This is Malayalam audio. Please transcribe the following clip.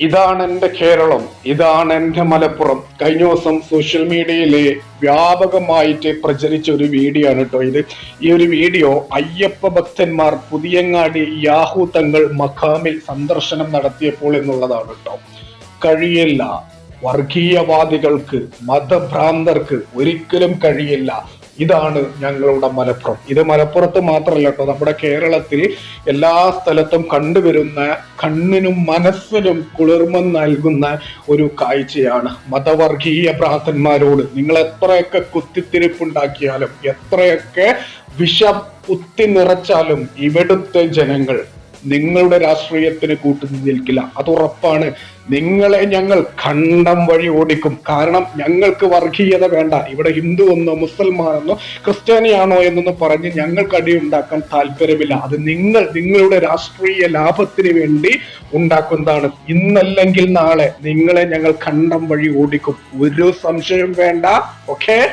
ഇതാണ് എന്റെ കേരളം ഇതാണ് എന്റെ മലപ്പുറം. കഴിഞ്ഞ ദിവസം സോഷ്യൽ മീഡിയയിൽ വ്യാപകമായിട്ട് പ്രചരിച്ച ഒരു വീഡിയോ ആണ് കേട്ടോ ഇത്. ഈ ഒരു വീഡിയോ അയ്യപ്പ ഭക്തന്മാർ പുതിയങ്ങാടി യാഹു തങ്ങൾ മഖാമിൽ സന്ദർശനം നടത്തിയപ്പോൾ എന്നുള്ളതാണ് കേട്ടോ കഴിയില്ല. വർഗീയവാദികൾക്ക് മതഭ്രാന്തർക്ക് ഒരിക്കലും കഴിയില്ല. ഇതാണ് ഞങ്ങളുടെ മലപ്പുറം. ഇത് മലപ്പുറത്ത് മാത്രമല്ല കേട്ടോ നമ്മുടെ കേരളത്തിൽ എല്ലാ സ്ഥലത്തും കണ്ടുവരുന്ന കണ്ണിനും മനസ്സിനും കുളിർമ നൽകുന്ന ഒരു കാഴ്ചയാണ്. മതവർഗീയ ഭ്രാന്തന്മാരോട് നിങ്ങൾ എത്രയൊക്കെ കുത്തിത്തിരിപ്പുണ്ടാക്കിയാലും എത്രയൊക്കെ വിഷം കുത്തി നിറച്ചാലും ഇവിടുത്തെ ജനങ്ങൾ നിങ്ങളുടെ രാഷ്ട്രീയത്തിന് കൂട്ടുനിന്ന് നിൽക്കില്ല. അത് ഉറപ്പാണ്. നിങ്ങളെ ഞങ്ങൾ ഖണ്ഡം വഴി ഓടിക്കും. കാരണം ഞങ്ങൾക്ക് വർഗീയത വേണ്ട. ഇവിടെ ഹിന്ദു എന്നോ മുസൽമാനെന്നോ ക്രിസ്ത്യാനിയാണോ എന്നൊന്നും പറഞ്ഞ് ഞങ്ങൾക്ക് അടി ഉണ്ടാക്കാൻ താല്പര്യമില്ല. അത് നിങ്ങൾ നിങ്ങളുടെ രാഷ്ട്രീയ ലാഭത്തിന് വേണ്ടി ഉണ്ടാക്കുന്നതാണ്. ഇന്നല്ലെങ്കിൽ നാളെ നിങ്ങളെ ഞങ്ങൾ ഖണ്ഡം വഴി ഓടിക്കും. ഒരു സംശയം വേണ്ട. ഓക്കെ